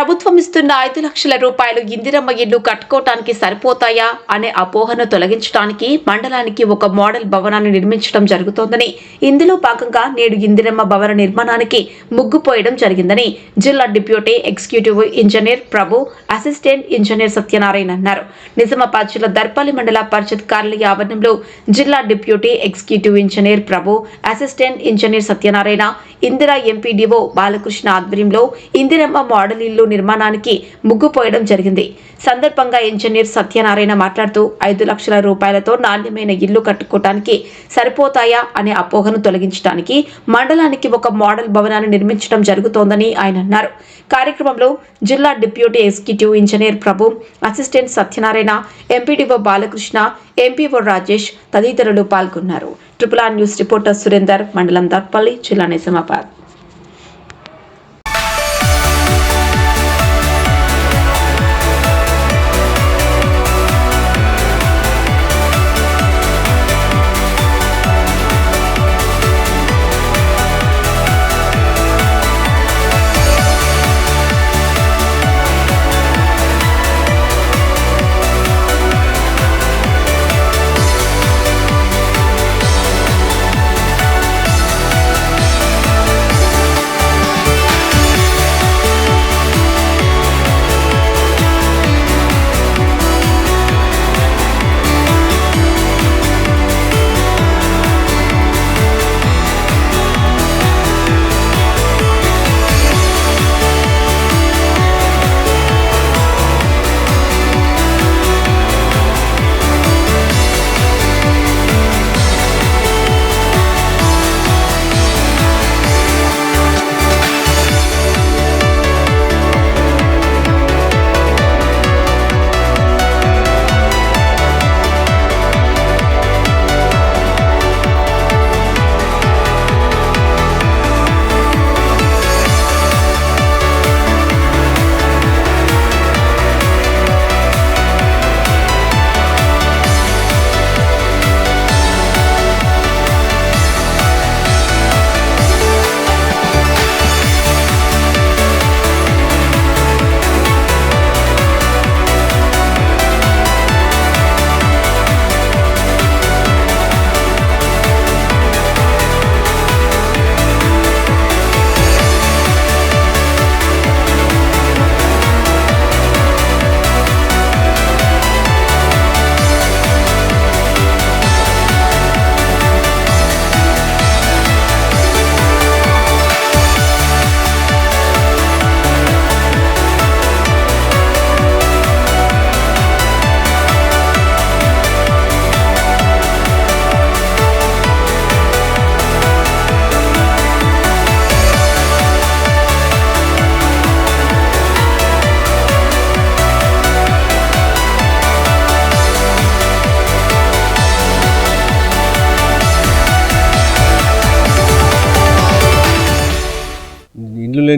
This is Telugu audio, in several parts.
ప్రభుత్వం ఇస్తున్న ఐదు లక్షల రూపాయలు ఇందిరమ్మ ఇల్లు కట్టుకోవటానికి సరిపోతాయా అనే అపోహను తొలగించడానికి మండలానికి ఒక మోడల్ భవనాన్ని నిర్మించడం జరుగుతోందని. ఇందులో భాగంగా నేడు ఇందిరమ్మ భవన నిర్మాణానికి ముగ్గుపోయడం జరిగిందని జిల్లా deputy executive engineer Prabhu assistant engineer Satyanarayana అన్నారు. నిజామాబాద్ జిల్లా దర్పాలి మండల పరిషత్ కార్యాలయ ఆవరణంలో జిల్లా deputy executive engineer Prabhu assistant engineer Satyanarayana Indira MPDO Balakrishna ఆధ్వర్యంలో ఇందిరమ్మ మోడల్ ఇల్లు నిర్మాణానికి ముగ్గు పోయడం జరిగింది. సందర్భంగా ఇంజనీర్ సత్యనారాయణ మాట్లాడుతూ ఐదు లక్షల రూపాయలతో నాణ్యమైన ఇల్లు కట్టుకోవటానికి సరిపోతాయా అనే అపోహను తొలగించడానికి మండలానికి ఒక మోడల్ భవనాన్ని నిర్మించడం జరుగుతోందని ఆయన అన్నారు. కార్యక్రమంలో జిల్లా deputy executive engineer Prabhu assistant Satyanarayana MPDO Balakrishna MPO Rajesh తదితరులు పాల్గొన్నారు. Triple R news reporter Surender మండలం దర్పల్లి జిల్లా నిజామాబాద్.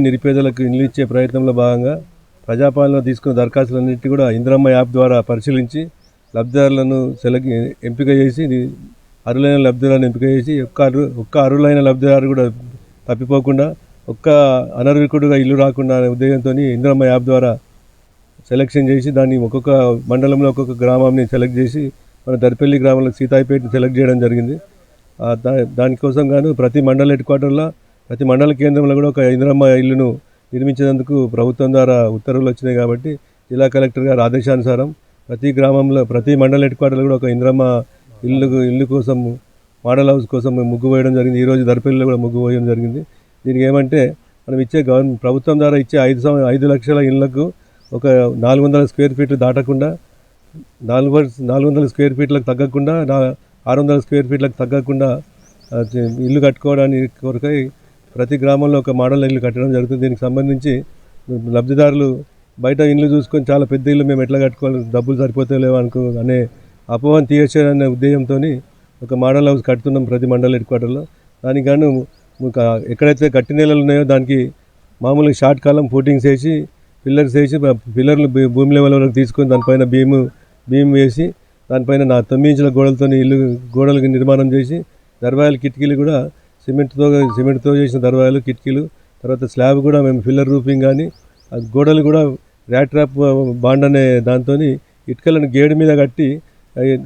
నిరుపేదలకు ఇండ్లు ఇచ్చే ప్రయత్నంలో భాగంగా ప్రజాపాలన తీసుకున్న దరఖాస్తులన్నింటినీ కూడా ఇంద్రమ్మ యాప్ ద్వారా పరిశీలించి లబ్ధిదారులను సెలెక్ట్ ఎంపిక చేసి అరులైన లబ్ధిదారులను ఎంపిక చేసి ఒక్క అరు ఒక్క అరులైన లబ్ధిదారు కూడా తప్పిపోకుండా ఒక్క అనర్హకుడుగా ఇల్లు రాకుండా అనే ఉద్దేశంతో ఇంద్రమ్మ యాప్ ద్వారా సెలెక్షన్ చేసి దాన్ని ఒక్కొక్క మండలంలో ఒక్కొక్క గ్రామాన్ని సెలెక్ట్ చేసి మన దర్పల్లి గ్రామంలో సీతాయిపేటని సెలెక్ట్ చేయడం జరిగింది. దా- దానికోసం గాను ప్రతి మండల హెడ్ క్వార్టర్లో ప్రతి మండల కేంద్రంలో కూడా ఒక ఇందిరమ్మ ఇల్లును నిర్మించేందుకు ప్రభుత్వం ద్వారా ఉత్తర్వులు వచ్చినాయి కాబట్టి జిల్లా కలెక్టర్ గారి ఆదేశానుసారం ప్రతి గ్రామంలో ప్రతి మండల హెడ్ క్వార్టర్లో కూడా ఒక ఇందిరమ్మ ఇల్లు ఇల్లు కోసం మోడల్ హౌస్ కోసం ముగ్గు వేయడం జరిగింది. ఈరోజు దర్పల్లిలో కూడా ముగ్గు వేయడం జరిగింది. దీనికి ఏమంటే మనం ఇచ్చే గవర్నమెంట్ ప్రభుత్వం ద్వారా ఇచ్చే ఐదు సం- ఐదు లక్షల ఇళ్ళకు ఒక నాలుగు వందల స్క్వేర్ ఫీట్లు దాటకుండా నాలుగు వ- నాలుగు వందల స్క్వేర్ ఫీట్లకు తగ్గకుండా ఆరు వందల స్క్వేర్ ఫీట్లకు తగ్గకుండా ఇల్లు కట్టుకోవడానికి కొరకై ప్రతి గ్రామంలో ఒక మోడల్ ఇల్లు కట్టడం జరుగుతుంది. దీనికి సంబంధించి లబ్ధిదారులు బయట ఇల్లు చూసుకొని చాలా పెద్ద ఇల్లు మేము ఎట్లా కట్టుకోవాలి డబ్బులు సరిపోతలేవు అనుకో అనే అపోహం తీయచ్చారనే ఉద్దేశంతో ఒక మోడల్ హౌస్ కడుతున్నాం ప్రతి మండల హెడ్ క్వార్టర్లో. దానికి గాను ఎక్కడైతే గట్టి నేలలు ఉన్నాయో దానికి మామూలుగా షార్ట్ కాలం ఫోటింగ్స్ వేసి పిల్లర్స్ వేసి పిల్లర్లు భూమి లెవెల్ వరకు తీసుకొని దానిపైన భీము భీమ్ వేసి దానిపైన నా తొమ్మిది ఇంచుల గోడలతో ఇల్లు గోడలకి నిర్మాణం చేసి దర్వాజాల కిటికీలు కూడా సిమెంట్తో సిమెంట్తో చేసిన దర్వాజాలు కిటికీలు తర్వాత స్లాబ్ కూడా మేము ఫిల్లర్ రూఫింగ్ కానీ గోడలు కూడా ర్యాట్రాప్ బాండ్ అనే దాంతో ఇటుకలను గేడు మీద కట్టి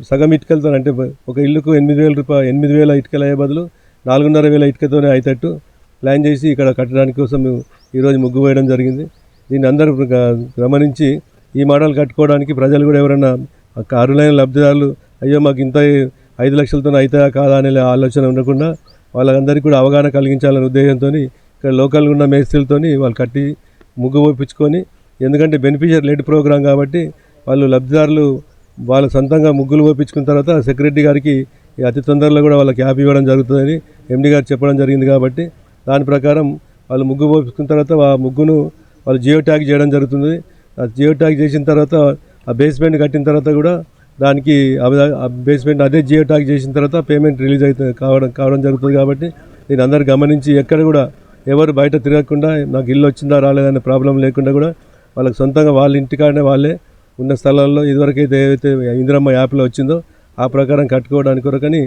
సగం ఇటుకలతో అంటే ఒక ఇల్లుకు ఎనిమిది వేల రూపాయలు ఎనిమిది వేల ఇటుకలు అయ్యే బదులు నాలుగున్నర వేల ఇటుకతోనే అయ్యేటట్టు ప్లాన్ చేసి ఇక్కడ కట్టడానికి కోసం మేము ఈరోజు ముగ్గు వేయడం జరిగింది. దీన్ని అందరూ గ- గమనించి ఈ మోడల్ కట్టుకోవడానికి ప్రజలు కూడా ఎవరైనా అరులైన లబ్ధిదారులు అయ్యో మాకు ఇంత ఐదు లక్షలతో అవుతాయా కాదా అనే ఆలోచన ఉండకుండా వాళ్ళందరికీ కూడా అవగాహన కలిగించాలనే ఉద్దేశంతో ఇక్కడ లోకల్గా ఉన్న మేస్త్రీలతోని వాళ్ళు కట్టి ముగ్గు పోయించుకొని ఎందుకంటే బెనిఫిషియర్ లెడ్ ప్రోగ్రాం కాబట్టి వాళ్ళు లబ్ధిదారులు వాళ్ళ సొంతంగా ముగ్గులు పోయించుకున్న తర్వాత సెక్రటరీ గారికి అతి తొందరలో కూడా వాళ్ళకి యాప్ ఇవ్వడం జరుగుతుందని ఎండి గారు చెప్పడం జరిగింది కాబట్టి దాని ప్రకారం వాళ్ళు ముగ్గు పోయించుకున్న తర్వాత ఆ ముగ్గును వాళ్ళు జియో ట్యాగ్ చేయడం జరుగుతుంది. ఆ జియో ట్యాగ్ చేసిన తర్వాత ఆ బేస్మెంట్ కట్టిన తర్వాత కూడా దానికి ఆ బేస్మెంట్ అదే జియో టాక్ చేసిన తర్వాత పేమెంట్ రిలీజ్ అవుతుంది. కావడం కావడం జరుగుతుంది కాబట్టి నేను అందరు గమనించి ఎక్కడ కూడా ఎవరు బయట తిరగకుండా నాకు ఇల్లు వచ్చిందా రాలేదనే ప్రాబ్లం లేకుండా కూడా వాళ్ళకి సొంతంగా వాళ్ళ ఇంటికాడనే వాళ్ళే ఉన్న స్థలాల్లో ఇదివరకైతే ఏదైతే ఇందిరమ్మ యాప్లో వచ్చిందో ఆ ప్రకారం కట్టుకోవడానికి కొరకని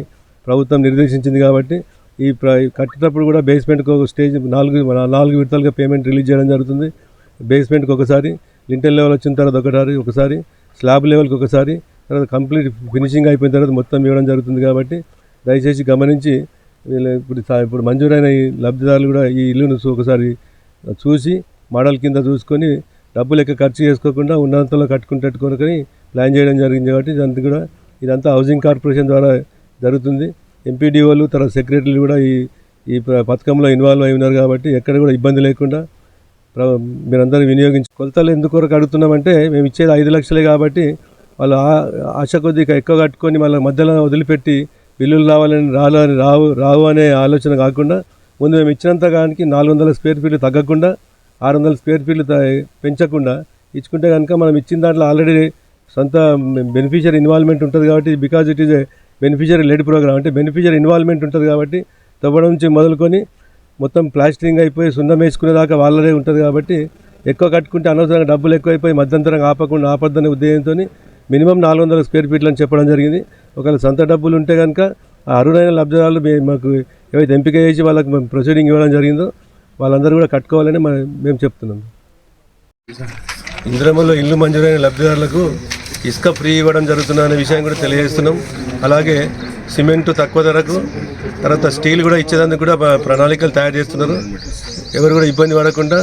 ప్రభుత్వం నిర్దేశించింది కాబట్టి ఈ ప్ర కట్టేటప్పుడు కూడా బేస్మెంట్కి ఒక స్టేజ్ నాలుగు నాలుగు విడతలుగా పేమెంట్ రిలీజ్ చేయడం జరుగుతుంది. బేస్మెంట్కి ఒకసారి లింటల్ లెవెల్ వచ్చిన తర్వాత ఒకసారి ఒకసారి స్లాబ్ లెవెల్కి ఒకసారి తర్వాత కంప్లీట్ ఫినిషింగ్ అయిపోయిన తర్వాత మొత్తం ఇవ్వడం జరుగుతుంది కాబట్టి దయచేసి గమనించి వీళ్ళు ఇప్పుడు సా- ఇప్పుడు మంజూరైన ఈ లబ్ధిదారులు కూడా ఈ ఇల్లును ఒకసారి చూసి మోడల్ కింద చూసుకొని డబ్బులు ఎక్కువ ఖర్చు చేసుకోకుండా ఉన్నంతలో కట్టుకుంటట్టు కొనుకొని ప్లాన్ చేయడం జరిగింది కాబట్టి ఇదంతా కూడా ఇదంతా హౌసింగ్ కార్పొరేషన్ ద్వారా జరుగుతుంది. ఎంపీడీఓలు తర్వాత సెక్రటరీలు కూడా ఈ ఈ పథకంలో ఇన్వాల్వ్ అయి ఉన్నారు కాబట్టి ఎక్కడ కూడా ఇబ్బంది లేకుండా మీరందరూ వినియోగించి కొలతలు ఎందుకు కొరకు అడుగుతున్నామంటే మేము ఇచ్చేది ఐదు లక్షలే కాబట్టి వాళ్ళు ఆ- ఆశ కొద్దిగా ఎక్కువ కట్టుకొని మళ్ళీ మధ్యలో వదిలిపెట్టి బిల్లులు రావాలని రాలని రావు రావు అనే ఆలోచన కాకుండా ముందు మేము ఇచ్చినంత కానికి నాలుగు వందల స్క్వేర్ ఫీట్లు తగ్గకుండా ఆరు వందల స్క్వేర్ ఫీట్లు త- పెంచకుండా ఇచ్చుకుంటే కనుక మనం ఇచ్చిన దాంట్లో ఆల్రెడీ సొంత బెనిఫిషియరీ ఇన్వాల్వ్మెంట్ ఉంటుంది కాబట్టి because it is a beneficiary led programme అంటే బెనిఫిషియరీ ఇన్వాల్వ్మెంట్ ఉంటుంది కాబట్టి తవ్వడం నుంచి మొదలుకొని మొత్తం ప్లాస్టరింగ్ అయిపోయి సున్నం వేసుకునే దాకా వాళ్ళదే ఉంటుంది కాబట్టి ఎక్కువ కట్టుకుంటే అనవసరంగా డబ్బులు ఎక్కువైపోయి మధ్యంతరంగా ఆపకుండా ఆపద్దనే ఉద్దేశంతో మినిమం నాలుగు వందల స్క్వేర్ ఫీట్లు అని చెప్పడం జరిగింది. ఒకవేళ సొంత డబ్బులు ఉంటే కనుక ఆ అరుదైన లబ్ధిదారులు మాకు ఏవైతే ఎంపిక చేసి వాళ్ళకి మేము ప్రొసీడింగ్ ఇవ్వడం జరిగిందో వాళ్ళందరూ కూడా కట్టుకోవాలని మేము చెప్తున్నాం. ఇంద్రమలో ఇల్లు మంజూరైన లబ్ధిదారులకు ఇసుక ఫ్రీ ఇవ్వడం జరుగుతుందనే విషయం కూడా తెలియజేస్తున్నాం. అలాగే సిమెంట్ తక్కువ ధరకు తర్వాత స్టీల్ కూడా ఇచ్చేదానికి కూడా ప్రణాళికలు తయారు చేస్తున్నారు. ఎవరు కూడా ఇబ్బంది పడకుండా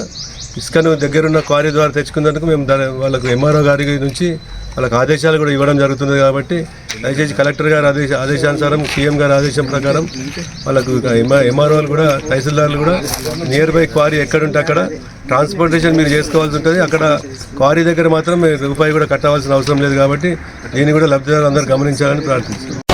ఇసుకను దగ్గరున్న క్వారీ ద్వారా తెచ్చుకున్నందుకు మేము దాని వాళ్ళకు ఎంఆర్ఓ గారి నుంచి వాళ్ళకి ఆదేశాలు కూడా ఇవ్వడం జరుగుతుంది కాబట్టి దయచేసి కలెక్టర్ గారి ఆదేశ ఆదేశానుసారం సీఎం గారి ఆదేశం ప్రకారం వాళ్ళకు ఎంఆర్ఓలు కూడా తహసీల్దార్లు కూడా నియర్ బై క్వారీ ఎక్కడుంటే అక్కడ ట్రాన్స్పోర్టేషన్ మీరు చేసుకోవాల్సి ఉంటుంది. అక్కడ క్వారీ దగ్గర మాత్రం మీరు రూపాయి కూడా కట్టవలసిన అవసరం లేదు కాబట్టి దీన్ని కూడా లబ్ధిదారులు అందరూ గమనించాలని ప్రార్థిస్తున్నాం.